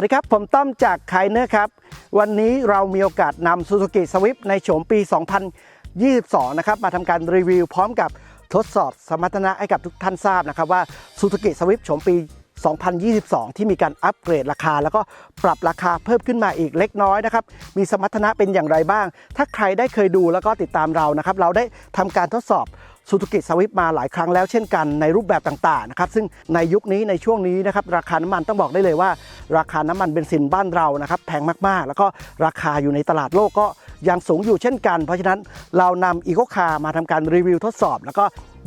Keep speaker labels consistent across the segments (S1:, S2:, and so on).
S1: สวัสดีครับ ผมต้อมจากไคเนอร์ครับ วันนี้เรามีโอกาสนำ Suzuki Swift ในโฉมปี 2022 นะครับ มาทำการรีวิวพร้อมกับทดสอบสมรรถนะให้กับทุกท่านทราบนะครับว่า Suzuki Swift โฉมปี 2022 ที่มีการอัปเกรดราคา แล้วก็ปรับราคาเพิ่มขึ้นมาอีกเล็กน้อยนะครับ มีสมรรถนะเป็นอย่างไรบ้าง ถ้าใครได้เคยดูแล้วก็ติดตามเรานะครับ เราได้ทำการทดสอบ ซูซูกิสวิปมาหลายครั้งแล้วเช่นกันในรูปแบบต่างๆนะครับซึ่งในยุคนี้ในช่วงนี้นะครับราคาน้ำมันต้องบอกได้เลยว่า ราคาน้ำมันเบนซินบ้านเรานะครับแพงมากๆ แล้วก็ราคาอยู่ในตลาดโลกก็ยังสูงอยู่เช่นกัน เพราะฉะนั้นเรานำอีโคคาร์มาทำการรีวิวทดสอบ แล้วก็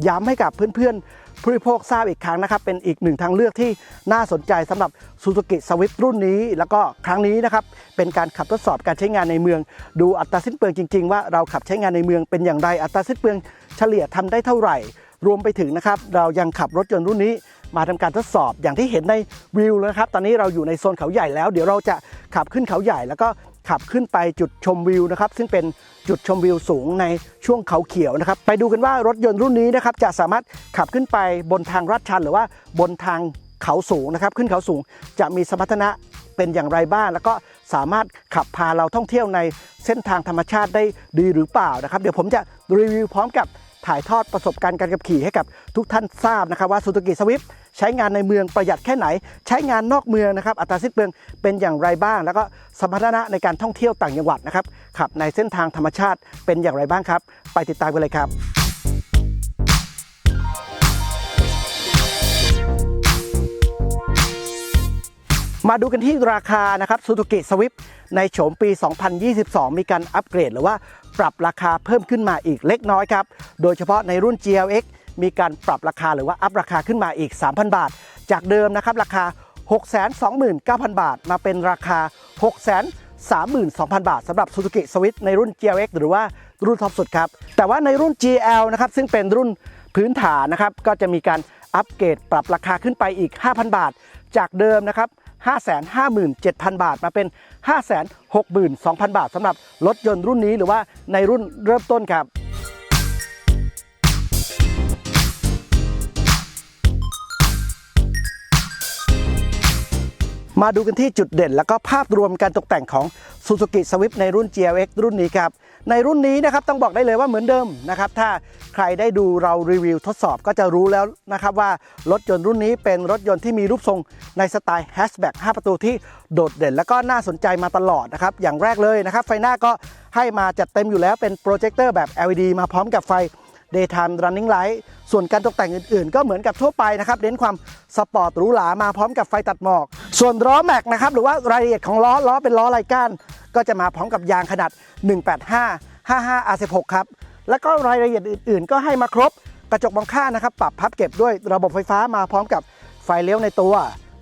S1: ย้ำให้กับเพื่อนๆ ผู้บริโภคทราบอีกครั้งนะครับ เป็นอีกหนึ่งทางเลือกที่น่าสนใจสำหรับ Suzuki Swift รุ่นนี้ แล้วก็ครั้งนี้นะครับ เป็นการขับทดสอบการใช้งานในเมือง ดูอัตราสิ้นเปลืองจริง ๆ ว่าเราขับใช้งานในเมืองเป็นอย่างไรอัตราสิ้นเปลืองเฉลี่ยทำได้เท่าไหร่ รวมไปถึงนะครับ เรายังขับรถยนต์รุ่นนี้มาทำการทดสอบอย่างที่เห็นในวิวแล้วนะครับ ตอนนี้เราอยู่ในโซนเขาใหญ่แล้ว เดี๋ยวเราจะขับขึ้นเขาใหญ่แล้วก็ ขับขึ้นไปจุดชมวิวนะครับซึ่งเป็นจุดชมวิวสูงในช่วงเขาเขียวนะครับ ไปดูกันว่ารถยนต์รุ่นนี้นะครับจะสามารถขับขึ้นไปบนทางลาดชัน หรือว่าบนทางเขาสูงนะครับ ขึ้นเขาสูงจะมีสมรรถนะเป็นอย่างไรบ้างแล้วก็สามารถขับพาเราท่องเที่ยวในเส้นทางธรรมชาติได้ดีหรือเปล่านะครับ เดี๋ยวผมจะรีวิวพร้อมกับ ถ่ายทอดประสบการณ์การขับขี่ให้กับทุกท่านทราบนะครับว่า Suzuki Swift ใช้งานในเมืองประหยัดแค่ไหน ใช้งานนอกเมืองนะครับ อัตราสิ้นเปลืองเป็นอย่างไรบ้าง แล้วก็สมรรถนะในการท่องเที่ยวต่างจังหวัดนะครับขับในเส้นทางธรรมชาติเป็นอย่างไรบ้างครับ ไปติดตามกันเลยครับ มาดูกันที่ราคานะครับ Suzuki Swift ในโฉมปี 2022 มีการอัปเกรดหรือว่าปรับราคาเพิ่มขึ้นมาอีกเล็กน้อยครับ โดยเฉพาะในรุ่น GLX มีการปรับราคาหรือว่าอัพราคาขึ้นมาอีก 3,000 บาท จากเดิมนะครับราคา 629,000 บาท มาเป็นราคา 632,000 บาทสำหรับ Suzuki Swift ในรุ่น GLX หรือว่ารุ่นท็อปสุดครับ แต่ว่าในรุ่น GL นะครับซึ่งเป็นรุ่นพื้นฐานนะครับก็จะมีการอัปเกรดปรับราคาขึ้นไปอีก 5,000 บาท จากเดิมนะครับ 557,000 บาทมาเป็น 562,000 บาทสำหรับรถยนต์รุ่นนี้หรือว่าในรุ่นเริ่มต้นครับ มาดูกันที่จุดเด่น แล้วก็ภาพรวมการตกแต่งของ Suzuki Swift ในรุ่น GLX รุ่นนี้ครับ ในรุ่นนี้นะครับต้องบอกได้เลยว่าเหมือนเดิมนะครับ ถ้าใครได้ดูเรารีวิวทดสอบก็จะรู้แล้วนะครับว่ารถยนต์รุ่นนี้เป็นรถยนต์ที่มีรูปทรงในสไตล์แฮชแบ็ก5ประตูที่โดดเด่น และก็น่าสนใจมาตลอดนะครับ อย่างแรกเลยนะครับ ไฟหน้าก็ให้มาจัดเต็มอยู่แล้วเป็นโปรเจคเตอร์แบบ LED มาพร้อมกับไฟ Daytime Running Light ส่วนการตกแต่งอื่นๆ ก็เหมือนกับทั่วไปนะครับเน้นความสปอร์ตหรูหรามาพร้อมกับไฟตัดหมอก ส่วนล้อแม็กนะครับหรือว่ารายละเอียดของล้อล้อเป็นล้อไลก้านก็จะมาพร้อมกับยางขนาด 185 55 R16 ครับแล้วก็รายละเอียดอื่นๆ ก็ให้มาครบกระจกมองข้างนะครับ ปรับพับเก็บด้วยระบบไฟฟ้ามาพร้อมกับไฟเลี้ยวในตัว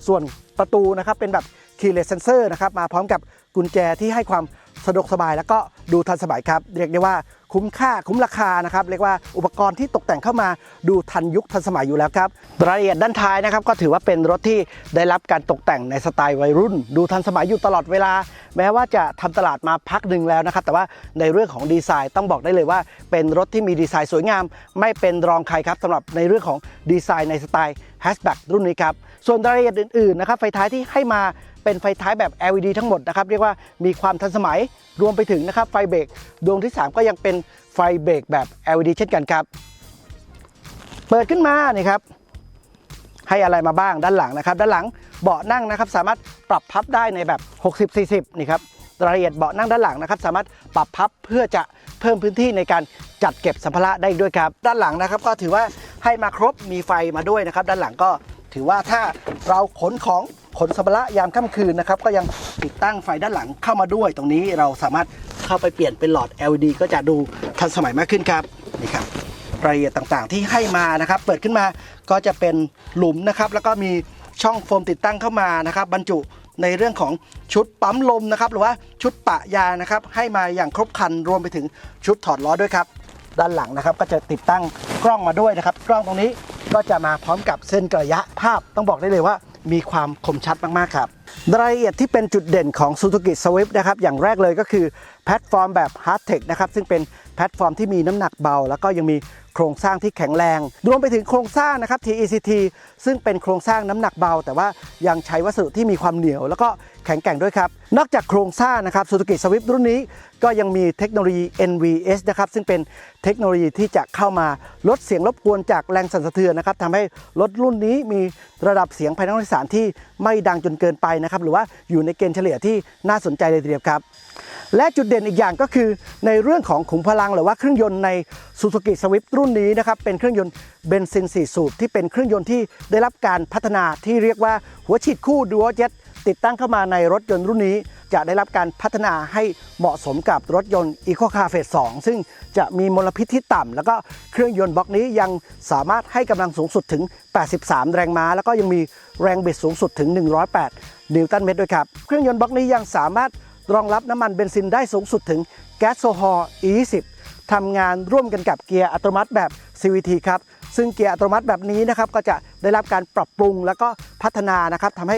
S1: ส่วนประตูนะครับเป็นแบบ keyless sensor นะครับมาพร้อมกับกุญแจที่ให้ความ สะดวกสบายแล้วก็ดูทันสมัยครับ เรียกได้ว่าคุ้มค่าคุ้มราคานะครับ เรียกว่าอุปกรณ์ที่ตกแต่งเข้ามาดูทันยุคทันสมัยอยู่แล้วครับรายละเอียดด้านท้ายนะครับ ก็ถือว่าเป็นรถที่ได้รับการตกแต่งในสไตล์วัยรุ่น ดูทันสมัยอยู่ตลอดเวลา แม้ว่าจะทำตลาดมาพักหนึ่งแล้วนะครับ แต่ว่าในเรื่องของดีไซน์ต้องบอกได้เลยว่า เป็นรถที่มีดีไซน์สวยงาม ไม่เป็นรองใครครับสำหรับในเรื่องของดีไซน์ในสไตล์แฮชแบ็กรุ่นนี้ครับส่วนรายละเอียดอื่นๆนะครับไฟท้ายที่ให้มา เป็นไฟท้ายแบบ LED ทั้งหมดนะครับเรียกว่ามีความทันสมัยรวมไปถึงนะครับไฟเบรกดวงที่ 3 ก็ยังเป็นไฟเบรกแบบ LED เช่นกันครับ เปิดขึ้นมานี่ครับให้อะไรมาบ้างด้านหลังนะครับ ด้านหลังเบาะนั่งนะครับ สามารถปรับพับได้ในแบบ 60-40 นี่ครับรายละเอียดเบาะนั่งด้านหลังนะครับ สามารถปรับพับเพื่อจะเพิ่มพื้นที่ในการจัดเก็บสัมภาระได้ด้วยครับ ด้านหลังนะครับ ก็ถือว่าให้มาครบมีไฟมาด้วยนะครับ ด้านหลังก็ ถือว่าถ้าเราขนของขนสัมภาระยามค่ำคืนนะครับ ก็ยังติดตั้งไฟด้านหลังเข้ามาด้วย ตรงนี้เราสามารถเข้าไปเปลี่ยนเป็นหลอด LED ก็จะดูทันสมัยมากขึ้นครับนี่ครับรายละเอียดต่างๆ ที่ให้มานะครับ เปิดขึ้นมาก็จะเป็นหลุมนะครับ แล้วก็มีช่องโฟมติดตั้งเข้ามานะครับ บรรจุในเรื่องของชุดปั๊มลมนะครับ หรือว่าชุดปะยานะครับ ให้มาอย่างครบครันรวมไปถึงชุดถอดล้อด้วยครับ ด้านหลังนะครับ ก็จะติดตั้งกล้องมาด้วยนะครับ กล้องตรงนี้ก็จะมาพร้อมกับเส้นกระยะภาพต้องบอกได้เลยว่ามีความคมชัดมากๆครับรายละเอียดที่เป็นจุดเด่นของ Suzuki Swift นะครับอย่างแรกเลยก็คือแพลตฟอร์มแบบ Hard Tech นะครับซึ่งเป็นแพลตฟอร์มที่มีน้ำหนักเบา แล้วก็ยังมี โครงสร้างที่แข็งแรง รวมไปถึงโครงสร้างนะครับ TECT ซึ่งเป็นโครงสร้างน้ำหนักเบา แต่ว่ายังใช้วัสดุที่มีความเหนียว แล้วก็แข็งแกร่งด้วยครับ นอกจากโครงสร้างนะครับ Suzuki Swift รุ่นนี้ ก็ยังมีเทคโนโลยี NVS นะครับซึ่งเป็นเทคโนโลยีที่จะเข้ามาลดเสียงรบกวนจากแรงสั่นสะเทือนนะครับทำให้รถรุ่นนี้มีระดับเสียงภายในห้องโดยสารที่ไม่ดังจนเกินไปนะครับหรือว่าอยู่ในเกณฑ์เฉลี่ยที่น่าสนใจเลยทีเดียวครับ และจุดเด่นอีกอย่างก็คือในเรื่องของขุมพลังหรือว่าเครื่องยนต์ใน Suzuki Swift รุ่นนี้นะครับเป็นเครื่องยนต์เบนซิน 4 สูบที่เป็นเครื่องยนต์ที่ได้รับการพัฒนาที่เรียกว่าหัวฉีดคู่ Dual Jet ติดตั้งเข้ามาในรถยนต์รุ่นนี้ จะได้รับการพัฒนาให้เหมาะสมกับรถยนต์ Eco Car Phase 2ซึ่งจะมีมลพิษที่ต่ำ แล้วก็เครื่องยนต์บล็อกนี้ยังสามารถให้กำลังสูงสุดถึง 83 แรงม้า แล้วก็ยังมีแรงบิดสูงสุดถึง 108 นิวตันเมตรด้วยครับ เครื่องยนต์บล็อกนี้ยังสามารถ รองรับน้ำมันเบนซินได้สูงสุดถึงแก๊สโซฮอล์ E20 ทำงานร่วมกันกับเกียร์อัตโนมัติแบบ CVT ครับ ซึ่งเกียร์อัตโนมัติแบบนี้นะครับก็จะได้รับการปรับปรุงแล้วก็พัฒนานะครับทำให้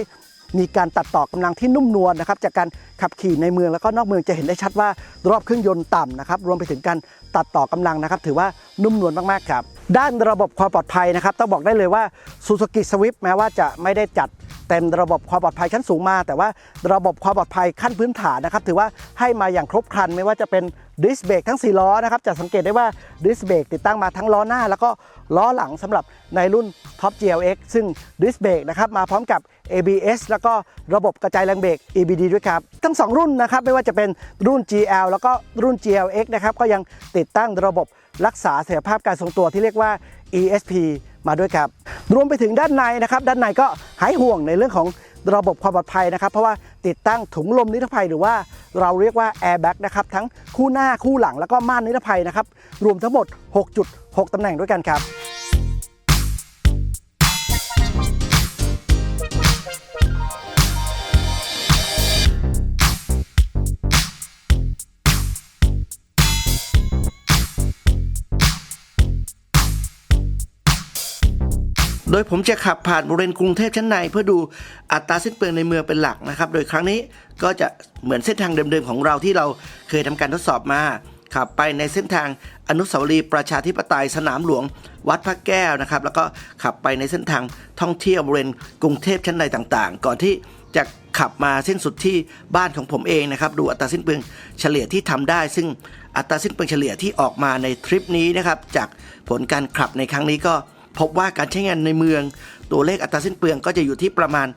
S1: มีการตัดต่อกำลังที่นุ่มนวลนะครับจากการขับขี่ในเมืองแล้วก็นอกเมืองจะเห็นได้ชัดว่ารอบเครื่องยนต์ต่ำนะครับรวมไปถึงการ ตัดต่อกำลังนะครับ ถือว่านุ่มนวลมากๆครับ ด้านระบบความปลอดภัยนะครับต้องบอกได้เลยว่า Suzuki Swift แม้ว่าจะไม่ได้จัดเต็มระบบความปลอดภัยชั้นสูงมา แต่ว่าระบบความปลอดภัยขั้นพื้นฐานนะครับถือว่าให้มาอย่างครบครันไม่ว่าจะเป็นดิสเบรกทั้ง 4 ล้อนะครับจะสังเกตได้ว่าดิสเบรกติดตั้งมาทั้งล้อหน้า แล้วก็ล้อหลังสำหรับในรุ่น Top GLX ซึ่งดิสเบรกนะครับมาพร้อมกับ ABS แล้วก็ระบบกระจายแรงเบรก EBD ด้วยครับ ทั้ง 2 รุ่นนะครับไม่ว่าจะเป็นรุ่น GL แล้วก็รุ่น GLX นะครับก็ยังติดติดตั้งระบบรักษาเสถียรภาพการทรงตัวที่เรียกว่า ESP มาด้วยครับ รวมไปถึงด้านในนะครับ ด้านในก็หายห่วงในเรื่องของระบบความปลอดภัยนะครับ เพราะว่าติดตั้งถุงลมนิรภัยหรือว่าเราเรียกว่า Airbag นะครับ ทั้งคู่หน้าคู่หลังแล้วก็ม่านนิรภัยนะครับ รวมทั้งหมด 6.6 ตำแหน่งด้วยกันครับ โดยผมจะขับผ่านบริเวณกรุงเทพชั้นใน เพื่อดูอัตราสิ้นเปลืองในเมืองเป็นหลักนะครับ โดยครั้งนี้ก็จะเหมือนเส้นทางเดิมๆของเราที่เราเคยทำการทดสอบมาขับไปในเส้นทางอนุสาวรีย์ประชาธิปไตยสนามหลวง วัดพระแก้วนะครับ แล้วก็ขับไปในเส้นทางท่องเที่ยวบริเวณกรุงเทพชั้นในต่างๆ ก่อนที่จะขับมาสิ้นสุดที่บ้านของผมเองนะครับ ดูอัตราสิ้นเปลืองเฉลี่ยที่ทำได้ ซึ่งอัตราสิ้นเปลืองเฉลี่ยที่ออกมาในทริปนี้นะครับ จากผลการขับในครั้งนี้ก็ พบว่าการใช้งานในเมือง ตัวเลขอัตราสิ้นเปลืองก็จะอยู่ที่ประมาณ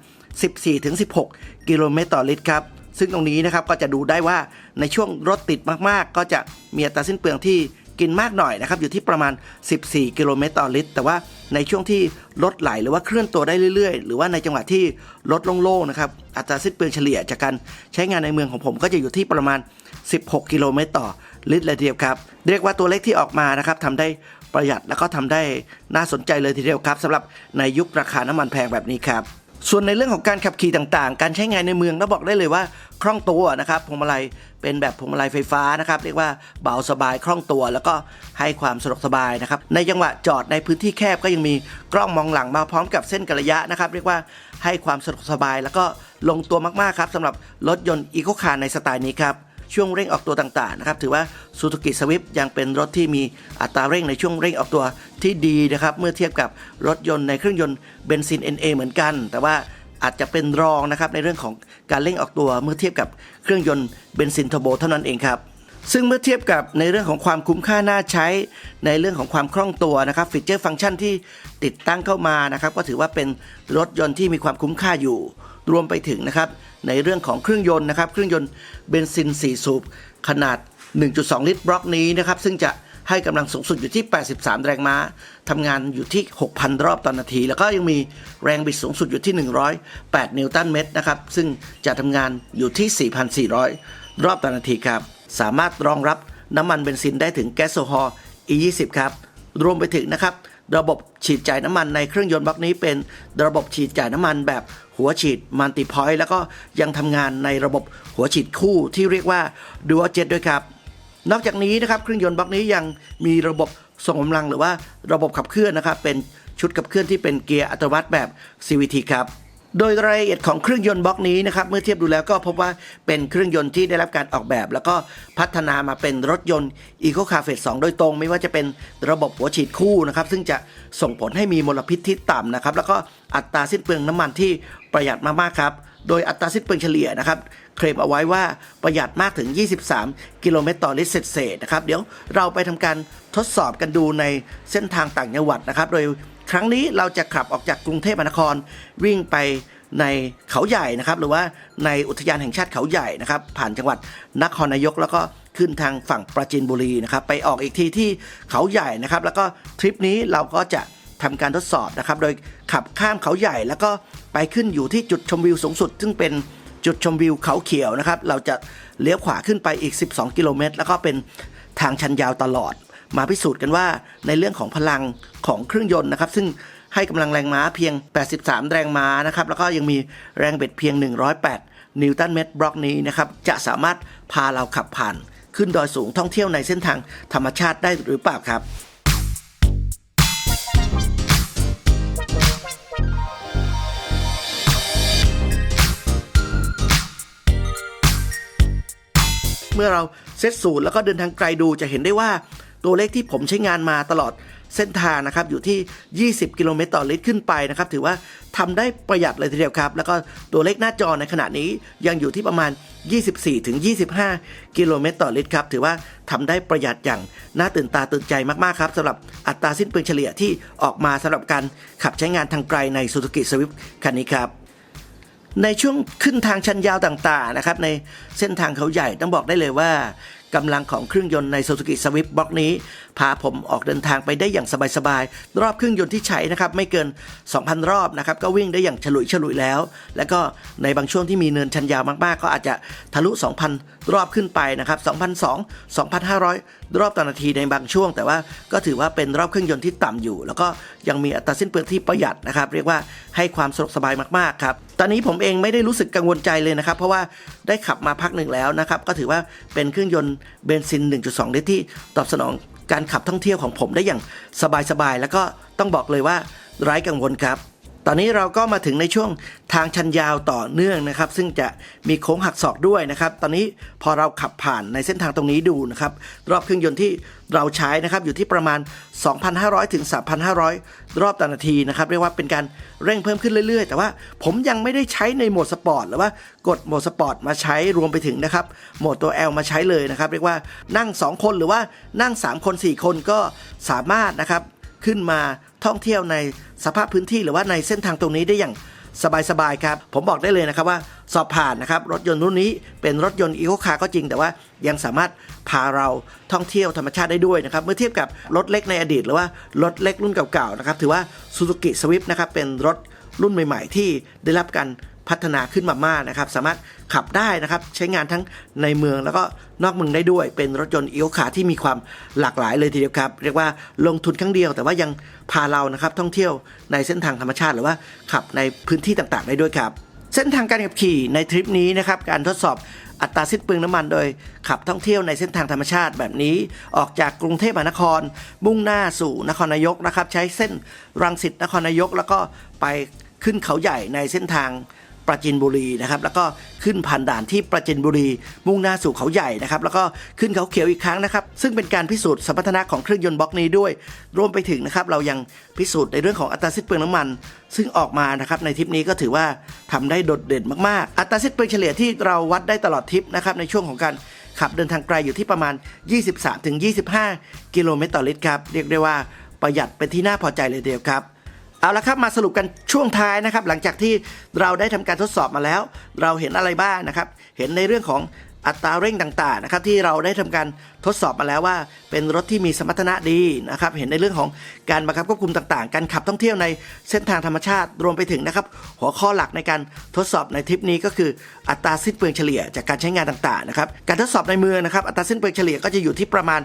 S1: 14-16 กิโลเมตรต่อลิตรครับ ซึ่งตรงนี้นะครับก็จะดูได้ว่าในช่วงรถติดมากๆ ก็จะมีอัตราสิ้นเปลืองที่กินมากหน่อยนะครับอยู่ที่ประมาณ 14 กิโลเมตรต่อลิตร แต่ว่าในช่วงที่รถไหลหรือว่าเคลื่อนตัวได้เรื่อยๆ หรือว่าในจังหวะที่รถโล่งๆนะครับอัตราสิ้นเปลืองเฉลี่ยจากการใช้งานในเมืองของผมก็จะอยู่ที่ประมาณ 16 กิโลเมตรต่อลิตรเลยทีเดียวครับ เรียกว่าตัวเลขที่ออกมานะครับทำได้ ประหยัดแล้วก็ทำได้น่าสนใจเลยทีเดียวครับสำหรับในยุคราคาน้ำมันแพงแบบนี้ครับส่วนในเรื่องของการขับขี่ต่างๆ การใช้งานในเมืองต้องบอกได้เลยว่าคล่องตัวนะครับพวงมาลัยเป็นแบบพวงมาลัยไฟฟ้านะครับเรียกว่าเบาสบายคล่องตัว แล้วก็ให้ความสะดวกสบายนะครับในจังหวะจอดในพื้นที่แคบก็ยังมีกล้องมองหลังมาพร้อมกับเส้นกระยะนะครับเรียกว่าให้ความสะดวกสบาย แล้วก็ลงตัวมากๆครับสำหรับรถยนต์อีโคคาร์ในสไตล์นี้ครับ ช่วงเร่งออกตัวต่างๆนะครับถือว่า Suzuki Swift ยังเป็นรถที่มีอัตราเร่งในช่วงเร่งออกตัวที่ดีนะครับเมื่อเทียบกับรถยนต์ในเครื่องยนต์เบนซิน NA เหมือนกัน แต่ว่าอาจจะเป็นรองนะครับในเรื่องของการเร่งออกตัวเมื่อเทียบกับเครื่องยนต์เบนซินเทอร์โบเท่านั้นเองครับซึ่งเมื่อเทียบกับในเรื่องของความคุ้มค่าน่าใช้ ในเรื่องของความคล่องตัวนะครับฟีเจอร์ฟังก์ชันที่ติดตั้งเข้ามานะครับก็ถือว่าเป็นรถยนต์ที่มีความคุ้มค่าอยู่ รวมไปถึงนะครับในเรื่องของเครื่องยนต์นะครับ เครื่องยนต์เบนซิน 4 สูบ ขนาด 1.2 ลิตรบล็อกนี้นะครับซึ่งจะให้กำลังสูงสุดอยู่ที่ 83 แรงม้าทำงานอยู่ที่ 6,000 รอบต่อนนาที แล้วก็ยังมีแรงบิดสูงสุดอยู่ที่ 108 นิวตันเมตรนะครับ ซึ่งจะทำงานอยู่ที่ 4,400 รอบต่อนาทีครับ สามารถรองรับน้ำมันเบนซินได้ถึงแก๊สโซฮอล์ E20 ครับ รวมไปถึงนะครับ ระบบฉีดจ่ายน้ำมันในเครื่องยนต์บล็อกนี้เป็นระบบฉีดจ่ายน้ำมันแบบ หัวฉีดมัลติพอยต์แล้วก็ยังทำงานในระบบหัวฉีดคู่ที่เรียกว่า Dual Jet ด้วยครับ นอกจากนี้นะครับเครื่องยนต์บล็อกนี้ยังมีระบบส่งกำลังหรือว่าระบบขับเคลื่อนนะครับเป็นชุดขับเคลื่อนที่เป็นเกียร์อัตโนมัติแบบ CVT ครับโดยรายละเอียดของเครื่องยนต์บล็อกนี้นะครับเมื่อเทียบดูแล้วก็พบว่าเป็นเครื่องยนต์ที่ได้รับการออกแบบ แล้วก็พัฒนามาเป็นรถยนต์ Eco Car Phase 2โดยตรง ไม่ว่าจะเป็นระบบหัวฉีดคู่นะครับซึ่งจะส่งผลให้มีมลพิษที่ต่ำนะครับแล้วก็อัตราสิ้นเปลืองน้ำมันที่ ประหยัดมากๆครับ โดยอัตราสิ้นเปลืองเฉลี่ยนะครับ เคลมเอาไว้ว่าประหยัดมากถึง 23 กิโลเมตรต่อลิตรเศษนะครับ เดี๋ยวเราไปทำการทดสอบกันดูในเส้นทางต่างจังหวัดนะครับ โดยครั้งนี้เราจะขับออกจากกรุงเทพมหานครวิ่งไปในเขาใหญ่นะครับ หรือว่าในอุทยานแห่งชาติเขาใหญ่นะครับ ผ่านจังหวัดนครนายกแล้วก็ขึ้นทางฝั่งปราจีนบุรีนะครับ ไปออกอีกทีที่เขาใหญ่นะครับ แล้วก็ทริปนี้เราก็จะ ทำการทดสอบนะครับ โดยขับข้ามเขาใหญ่แล้วก็ไปขึ้นอยู่ที่จุดชมวิวสูงสุด ซึ่งเป็นจุดชมวิวเขาเขียวนะครับ เราจะเลี้ยวขวาขึ้นไปอีก 12 กิโลเมตร แล้วก็เป็นทางชันยาวตลอด มาพิสูจน์กันว่าในเรื่องของพลังของเครื่องยนต์นะครับ ซึ่งให้กำลังแรงม้าเพียง 83 แรงม้านะครับ แล้วก็ยังมีแรงเบ็ดเพียง 108 นิวตันเมตรบล็อกนี้นะครับ จะสามารถพาเราขับผ่าน ขึ้นดอยสูงท่องเที่ยวในเส้นทางธรรมชาติได้หรือเปล่าครับ เมื่อเราเซตศูนย์แล้วก็เดินทางไกลดูจะเห็นได้ว่าตัวเลขที่ผมใช้งานมาตลอดเส้นทางนะครับอยู่ที่ 20 กิโลเมตรต่อลิตรขึ้นไปนะครับถือว่าทำได้ประหยัดเลยทีเดียวครับ แล้วก็ตัวเลขหน้าจอในขณะนี้ยังอยู่ที่ประมาณ 24-25 กิโลเมตรต่อลิตรครับถือว่าทำได้ประหยัดอย่างน่าตื่นตาตื่นใจมากๆครับสำหรับอัตราสิ้นเปลืองเฉลี่ยที่ออกมาสำหรับการขับใช้งานทางไกลใน Suzuki Swift คันนี้ครับ ในช่วงขึ้นทางชันยาวต่างๆนะครับในเส้นทางเขาใหญ่ต้องบอกได้เลยว่ากำลังของเครื่องยนต์ใน Suzuki Swift บล็อกนี้ พาผมออกเดินทางไปได้อย่างสบายๆ รอบเครื่องยนต์ที่ใช้นะครับไม่เกิน 2,000 รอบนะครับก็วิ่งได้อย่างฉลุยฉลุยแล้ว แล้วก็ในบางช่วงที่มีเนินชันยาวมากๆ ก็อาจจะทะลุ 2,000 รอบขึ้นไปนะครับ2,200 2,500 รอบต่อนาทีในบางช่วง แต่ว่าก็ถือว่าเป็นรอบเครื่องยนต์ที่ต่ำอยู่ แล้วก็ยังมีอัตราสิ้นเปลืองที่ประหยัดนะครับเรียกว่าให้ความสะดวกสบายมากๆครับตอนนี้ผมเองไม่ได้รู้สึกกังวลใจเลยนะครับ เพราะว่าได้ขับมาพักหนึ่งแล้วนะครับก็ถือว่าเป็นเครื่องยนต์เบนซิน 1.2 ลิตรที่ตอบสนอง การขับท่องเที่ยวของผมได้อย่างสบายๆ แล้วก็ต้องบอกเลยว่าไร้กังวลครับ ตอนนี้เราก็มาถึงในช่วงทางชันยาวต่อเนื่องนะครับ ซึ่งจะมีโค้งหักศอกด้วยนะครับ ตอนนี้พอเราขับผ่านในเส้นทางตรงนี้ดูนะครับ รอบเครื่องยนต์ที่เราใช้นะครับอยู่ที่ประมาณ 2,500 ถึง 3,500 รอบต่อนาทีนะครับ เรียกว่าเป็นการเร่งเพิ่มขึ้นเรื่อยๆ แต่ว่าผมยังไม่ได้ใช้ในโหมดสปอร์ตหรือว่ากดโหมดสปอร์ตมาใช้รวมไปถึงนะครับโหมดตัว L มาใช้เลยนะครับ เรียกว่านั่ง 2 คนหรือว่านั่ง 3 คน 4 คนก็สามารถนะครับ ขึ้นมาท่องเที่ยวในสภาพพื้นที่หรือว่าในเส้นทางตรงนี้ได้อย่างสบายๆครับ ผมบอกได้เลยนะครับว่าสอบผ่านนะครับ รถยนต์รุ่นนี้เป็นรถยนต์อีโคคาร์ก็จริง แต่ว่ายังสามารถพาเราท่องเที่ยวธรรมชาติได้ด้วยนะครับ เมื่อเทียบกับรถเล็กในอดีต หรือว่ารถเล็กรุ่นเก่าๆนะครับถือว่า Suzuki Swift นะครับเป็นรถรุ่นใหม่ ๆ ที่ได้รับการ พัฒนาขึ้นมามากนะครับ สามารถขับได้นะครับ ใช้งานทั้งในเมืองแล้วก็นอกเมืองได้ด้วย เป็นรถยนต์อีโคคาที่มีความหลากหลายเลยทีเดียวครับ เรียกว่าลงทุนครั้งเดียว แต่ว่ายังพาเรานะครับท่องเที่ยวในเส้นทางธรรมชาติ หรือว่าขับในพื้นที่ต่างๆ ได้ด้วยครับ เส้นทางการขับขี่ในทริปนี้นะครับการทดสอบอัตราสิ้นเปลืองน้ำมันโดยขับท่องเที่ยวในเส้นทางธรรมชาติแบบนี้ ออกจากกรุงเทพมหานคร มุ่งหน้าสู่นครนายกนะครับ ใช้เส้นรังสิตนครนายก แล้วก็ไปขึ้นเขาใหญ่ในเส้นทาง ปราจินบุรีนะครับแล้วก็ขึ้นผ่านด่านที่ปราจินบุรี มุ่งหน้าสู่เขาใหญ่นะครับแล้วก็ขึ้นเขาเขียวอีกครั้งนะครับซึ่งเป็นการพิสูจน์สมรรถนะของเครื่องยนต์บล็อกนี้ด้วย รวมไปถึงนะครับเรายังพิสูจน์ในเรื่องของอัตราสิ้นเปลืองน้ำมัน ซึ่งออกมานะครับในทริปนี้ก็ถือว่าทำได้โดดเด่นมากๆ อัตราสิ้นเปลืองเฉลี่ยที่เราวัดได้ตลอดทริปนะครับในช่วงของการขับเดินทางไกลอยู่ที่ประมาณ 23-25 กิโลเมตรต่อลิตรครับเรียกได้ว่าประหยัดเป็นที่น่าพอใจเลยเดียวครับ เอาละครับมาสรุปกันช่วงท้ายนะครับ หลังจากที่เราได้ทำการทดสอบมาแล้ว เราเห็นอะไรบ้างนะครับ เห็นในเรื่องของอัตราเร่งต่างๆนะครับที่เราได้ทำการทดสอบมาแล้วว่า เป็นรถที่มีสมรรถนะดีนะครับ เห็นในเรื่องของการบังคับควบคุมต่างๆ การขับท่องเที่ยวในเส้นทางธรรมชาติรวมไปถึงนะครับ หัวข้อหลักในการทดสอบในทริปนี้ก็คืออัตราสิ้นเปลืองเฉลี่ยจากการใช้งานต่างๆนะครับการทดสอบในเมืองนะครับอัตราสิ้นเปลืองเฉลี่ยก็จะอยู่ที่ประมาณ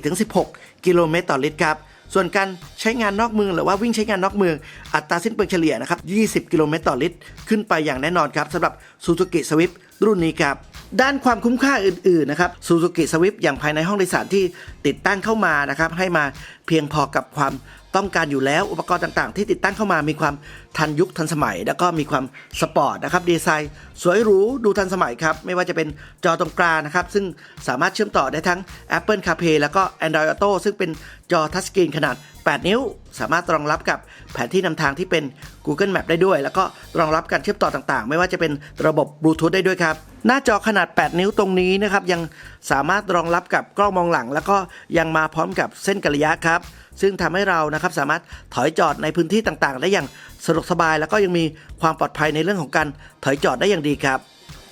S1: 14-16 กิโลเมตรต่อลิตรครับ ส่วนการใช้งานนอกเมืองหรือว่าวิ่งใช้งานนอกเมือง อัตราสิ้นเปลืองเฉลี่ยนะครับ 20 กิโลเมตรต่อลิตร ขึ้นไปอย่างแน่นอนครับสำหรับ Suzuki Swift รุ่นนี้ครับด้านความคุ้มค่าอื่นๆนะครับ Suzuki Swift อย่างภายในห้องโดยสารที่ติดตั้งเข้ามานะครับให้มาเพียงพอกับความ ต้องการอยู่แล้วอุปกรณ์ต่างๆ ที่ติดตั้งเข้ามามีความทันยุคทันสมัย แล้วก็มีความสปอร์ตนะครับดีไซน์ สวยหรูดูทันสมัยครับ ไม่ว่าจะเป็นจอตรงกลางนะครับ ซึ่งสามารถเชื่อมต่อได้ทั้ง Apple CarPlay แล้วก็ Android Auto ซึ่งเป็นจอทัชสกรีนขนาด 8 นิ้ว สามารถรองรับกับแผนที่นำทางที่เป็น Google Map ได้ด้วย แล้วก็รองรับการเชื่อมต่อต่างๆ ไม่ว่าจะเป็นระบบบลูทูธได้ด้วยครับหน้าจอขนาด 8 นิ้วตรงนี้นะครับยังสามารถรองรับกับกล้องมองหลัง แล้วก็ยังมาพร้อมกับเส้นกระยะครับ ซึ่งทำให้เรานะครับสามารถถอยจอดในพื้นที่ต่างๆ ได้อย่างสะดวกสบายแล้วก็ยังมีความปลอดภัยในเรื่องของการถอยจอดได้อย่างดีครับ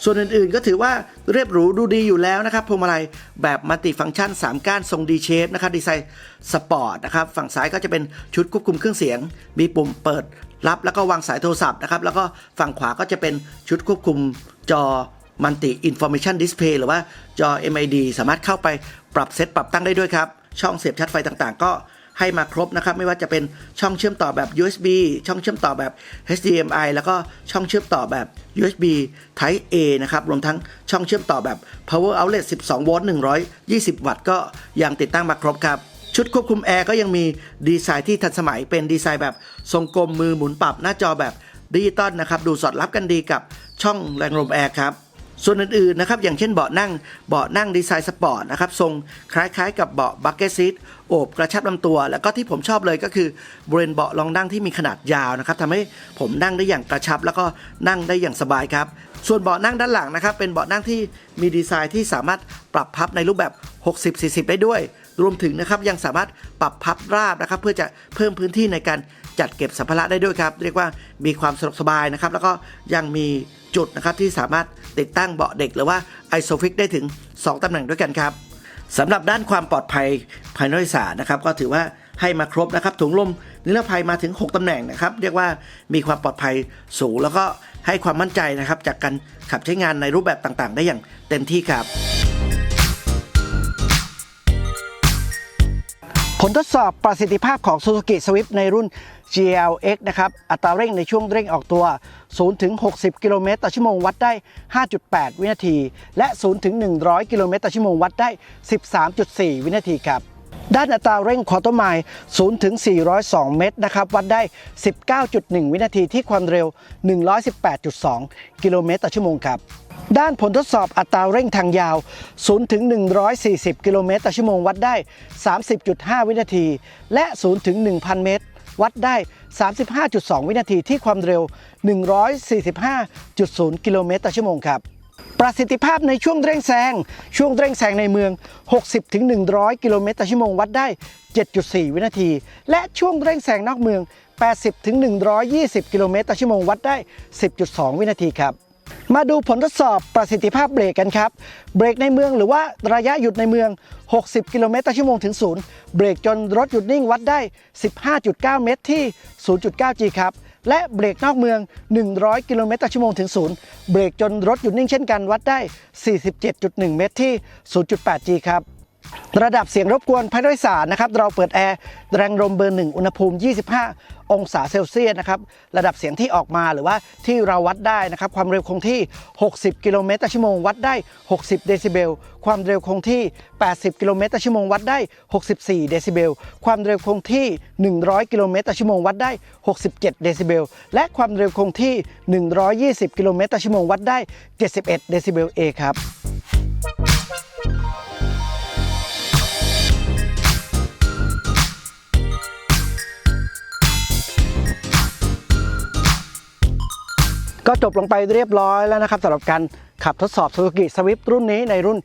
S1: ส่วนอื่นๆ ก็ถือว่าเรียบหรูดูดีอยู่แล้วนะครับพวงมาลัยแบบมัลติฟังก์ชัน 3 ก้านทรงดีเชฟนะครับดีไซน์สปอร์ตนะครับฝั่งซ้ายก็จะเป็นชุดควบคุมเครื่องเสียง มีปุ่มเปิดรับแล้วก็วางสายโทรศัพท์นะครับแล้วก็ฝั่งขวาก็จะเป็นชุดควบคุมจอมัลติอินโฟ a t ชันดิสเพย์หรือว่าจอ MID สามารถเข้าไปปรับเซตปรับตั้งได้ด้วยครับ ช่องเสียบชาร์จไฟต่างๆ ก็ ให้มาครบนะครับ ไม่ว่าจะเป็นช่องเชื่อมต่อแบบ USB ช่องเชื่อมต่อแบบ HDMI แล้วก็ช่องเชื่อมต่อแบบ USB Type A นะครับ รวมทั้งช่องเชื่อมต่อแบบ Power Outlet 12 โวลต์ 120 วัตต์ ก็ยังติดตั้งมาครบครับชุดควบคุมแอร์ก็ยังมีดีไซน์ที่ทันสมัยเป็นดีไซน์แบบทรงกลมมือหมุนปรับหน้าจอแบบดิจิตอลนะครับ ดูสอดรับกันดีกับช่องแรงลมแอร์ครับ ส่วนอื่นๆนะครับอย่างเช่นเบาะนั่งเบาะนั่งดีไซน์สปอร์ตนะครับทรงคล้ายๆกับเบาะบักเก็ตซีทโอบกระชับลำตัว แล้วก็ที่ผมชอบเลยก็คือบริเวณเบาะรองนั่งที่มีขนาดยาวนะครับทำให้ผมนั่งได้อย่างกระชับ แล้วก็นั่งได้อย่างสบายครับส่วนเบาะนั่งด้านหลังนะครับเป็นเบาะนั่งที่มีดีไซน์ที่สามารถปรับพับในรูปแบบ 60-40 ได้ด้วย รวมถึงนะครับยังสามารถปรับพับราบนะครับเพื่อจะเพิ่มพื้นที่ในการจัดเก็บสัมภาระได้ด้วยครับ เรียกว่ามีความสะดวกสบายนะครับแล้วก็ยังมี จุดนะครับที่สามารถติดตั้งเบาะเด็กหรือว่าไอโซฟิกได้ถึง 2ตำแหน่งด้วยกันครับสำหรับด้านความปลอดภัยภายในโดยสารนะครับก็ถือว่าให้มาครบนะครับถุงลมนิรภัยมาถึง 6ตำแหน่งนะครับเรียกว่ามีความปลอดภัยสูง แล้วก็ให้ความมั่นใจนะครับจากการขับใช้งานในรูปแบบต่างๆ ได้อย่างเต็มที่ครับ ผลทดสอบประสิทธิภาพของ Suzuki Swift ในรุ่น GLX นะครับ อัตราเร่งในช่วงเร่งออกตัว 0 ถึง 60 กิโลเมตรต่อชั่วโมงวัดได้ 5.8 วินาที และ 0 ถึง 100 กิโลเมตรต่อชั่วโมงวัดได้ 13.4 วินาทีครับ ด้านอัตราเร่งควอเตอร์ไมล์0ถึง 402 เมตรนะครับ วัดได้ 19.1 วินาทีที่ความเร็ว 118.2 กิโลเมตรต่อชั่วโมงครับ ด้านผลทดสอบอัตราเร่งทางยาว 0 ถึง 140 กิโลเมตรต่อชั่วโมง วัดได้ 30.5 วินาที และ 0 ถึง 1,000 เมตร วัดได้ 35.2 วินาทีที่ความเร็ว 145.0 กิโลเมตรต่อชั่วโมงครับ ประสิทธิภาพในช่วงเร่งแซง ช่วงเร่งแซงในเมือง 60-100 กิโลเมตรต่อชั่วโมงวัดได้ 7.4 วินาที และช่วงเร่งแซงนอกเมือง 80-120 กิโลเมตรต่อชั่วโมงวัดได้ 10.2 วินาทีครับมาดูผลทดสอบประสิทธิภาพเบรกกันครับ เบรกในเมืองหรือว่าระยะหยุดในเมือง 60 กิโลเมตรต่อชั่วโมงถึงศูนย์เบรกจนรถหยุดนิ่งวัดได้ 15.9 เมตรที่ 0.9 G ครับ และเบรกนอกเมือง 100 กิโลเมตรต่อชั่วโมงถึงศูนย์เบรกจนรถหยุดนิ่งเช่นกันวัดได้ 47.1 เมตรที่ 0.8 G ครับ ระดับเสียงรบกวนภายในสารนะครับ เราเปิดแอร์แรงลมเบอร์1อุณหภูมิ 25 องศาเซลเซียสนะครับ ระดับเสียงที่ออกมาหรือว่าที่เราวัดได้นะครับ ความเร็วคงที่ 60 กิโลเมตรต่อชั่วโมงวัดได้ 60 เดซิเบล ความเร็วคงที่ 80 กิโลเมตรต่อชั่วโมงวัดได้ 64 เดซิเบล ความเร็วคงที่ 100 กิโลเมตรต่อชั่วโมงวัดได้ 67 เดซิเบล และความเร็วคงที่ 120 กิโลเมตรต่อชั่วโมงวัดได้ 71 เดซิเบล A ครับ จบลงไปเรียบร้อยแล้วนะครับสำหรับการขับทดสอบ Suzuki Swift รุ่นนี้ในรุ่น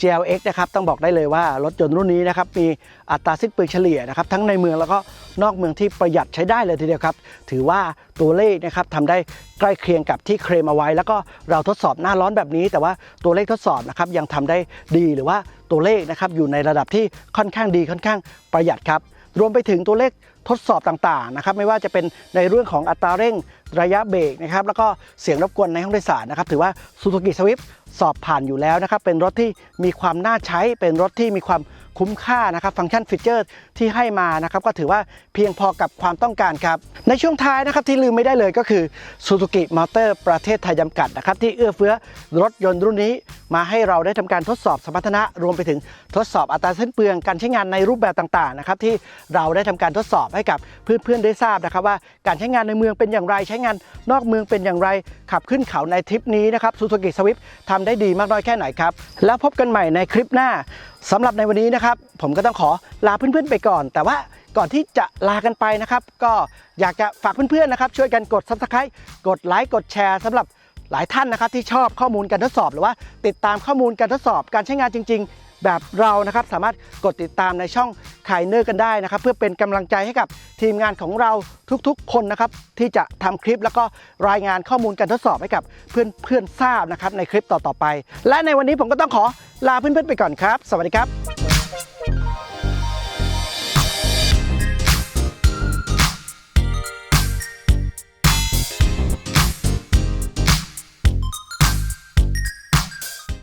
S1: GLX นะครับต้องบอกได้เลยว่ารถยนต์รุ่นนี้นะครับมีอัตราสิ้นเปลืองเฉลี่ยนะครับทั้งในเมืองแล้วก็นอกเมืองที่ประหยัดใช้ได้เลยทีเดียวครับ ถือว่าตัวเลขนะครับทำได้ใกล้เคียงกับที่เคลมเอาไว้ แล้วก็เราทดสอบหน้าร้อนแบบนี้ แต่ว่าตัวเลขทดสอบนะครับยังทำได้ดีหรือว่าตัวเลขนะครับอยู่ในระดับที่ค่อนข้างดีค่อนข้างประหยัดครับ รวมไปถึงตัวเลขทดสอบต่างๆนะครับไม่ว่าจะเป็นในเรื่องของอัตราเร่งระยะเบรกนะครับแล้วก็เสียงรบกวนในห้องโดยสารนะครับถือว่า Suzuki Swift สอบผ่านอยู่แล้วนะครับเป็นรถที่มีความน่าใช้เป็นรถที่มีความ คุ้มค่านะครับฟังก์ชันฟีเจอร์ที่ให้มานะครับก็ถือว่าเพียงพอกับความต้องการครับ ในช่วงท้ายนะครับที่ลืมไม่ได้เลยก็คือ Suzuki Motor ประเทศไทยจำกัดนะครับที่เอื้อเฟื้อรถยนต์รุ่นนี้ มาให้เราได้ทำการทดสอบสมรรถนะรวมไปถึงทดสอบอัตราเส้นเปลืองการใช้งานในรูปแบบต่างๆนะครับที่เราได้ทำการทดสอบให้กับเพื่อนๆได้ทราบนะครับว่าการใช้งานในเมืองเป็นอย่างไรใช้งานนอกเมืองเป็นอย่างไร ขับขึ้นเขาในทริปนี้นะครับ Suzuki Swift ทำได้ดีมากน้อยแค่ไหนครับ แล้วพบกันใหม่ในคลิปหน้า สำหรับในวันนี้นะครับ ผมก็ต้องขอลาเพื่อนๆไปก่อน แต่ว่าก่อนที่จะลากันไปนะครับ ก็อยากจะฝากเพื่อนๆนะครับ ช่วยกันกด Subscribe กดไลค์กดแชร์สำหรับหลายท่านนะครับที่ชอบข้อมูลการทดสอบหรือว่าติดตามข้อมูลการทดสอบการใช้งานจริง ๆ แบบเรานะครับสามารถกดติดตามในช่องขายเนอร์กันได้นะครับ เพื่อเป็นกำลังใจให้กับทีมงานของเราทุกๆ คนนะครับที่จะทำคลิปแล้วก็รายงานข้อมูลการทดสอบให้กับเพื่อนๆทราบนะครับในคลิปต่อๆไป และในวันนี้ผมก็ต้องขอลาเพื่อนๆไปก่อนครับ สวัสดีครับ